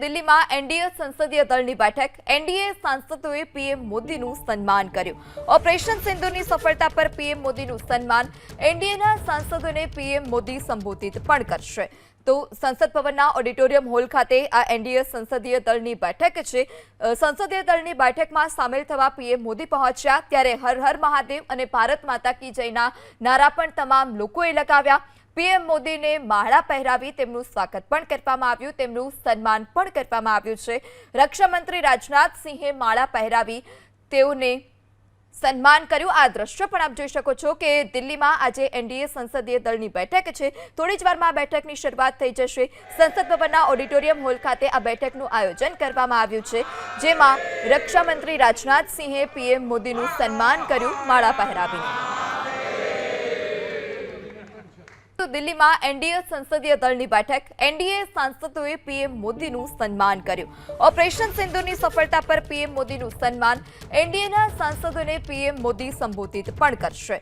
દિલ્હીમાં એનડીએ સંસદીય દળની બેઠક. એનડીએ સાંસદોએ પીએમ મોદીનું સન્માન કર્યું. ઓપરેશન સિંધુની સફળતા પર પીએમ મોદીનું સન્માન. એનડીએના સાંસદોને પીએમ મોદી સંબોધિત પણ કરશે. તો સંસદ ભવનના ઓડિટોરિયમ હોલ ખાતે આ એનડીએ સંસદીય દળની બેઠક છે. સંસદીય દળની બેઠકમાં સામેલ થવા પીએમ મોદી પહોંચ્યા. ત્યારે હર હર મહાદેવ અને ભારત માતા કી જયના નારા પણ તમામ લોકોએ લગાવ્યા. પીએમ મોદીને માળા પહેરાવી તેમનું સ્વાગત પણ કરવામાં આવ્યું, તેમનું સન્માન પણ કરવામાં આવ્યું છે. રક્ષામંત્રી રાજનાથ સિંહે માળા પહેરાવી તેઓને સન્માન કર્યું. આ દ્રશ્ય પણ આપ જોઈ શકો છો કે દિલ્હીમાં આજે એનડીએ સંસદીય દળની બેઠક છે. થોડી જ વારમાં આ બેઠકની શરૂઆત થઈ જશે. સંસદ ભવનના ઓડિટોરિયમ હોલ ખાતે આ બેઠકનું આયોજન કરવામાં આવ્યું છે, જેમાં રક્ષામંત્રી રાજનાથ સિંહે પીએમ મોદીનું સન્માન કર્યું, માળા પહેરાવીને. દિલ્હીમાં એનડીએ સંસદીય દળની બેઠક. એનડીએ સાંસદોએ પીએમ મોદીનું સન્માન કર્યું. ઓપરેશન સિંધુની સફળતા પર પીએમ મોદીનું સન્માન. એનડીએના સાંસદોને પીએમ મોદી સંબોધિત પણ કરશે.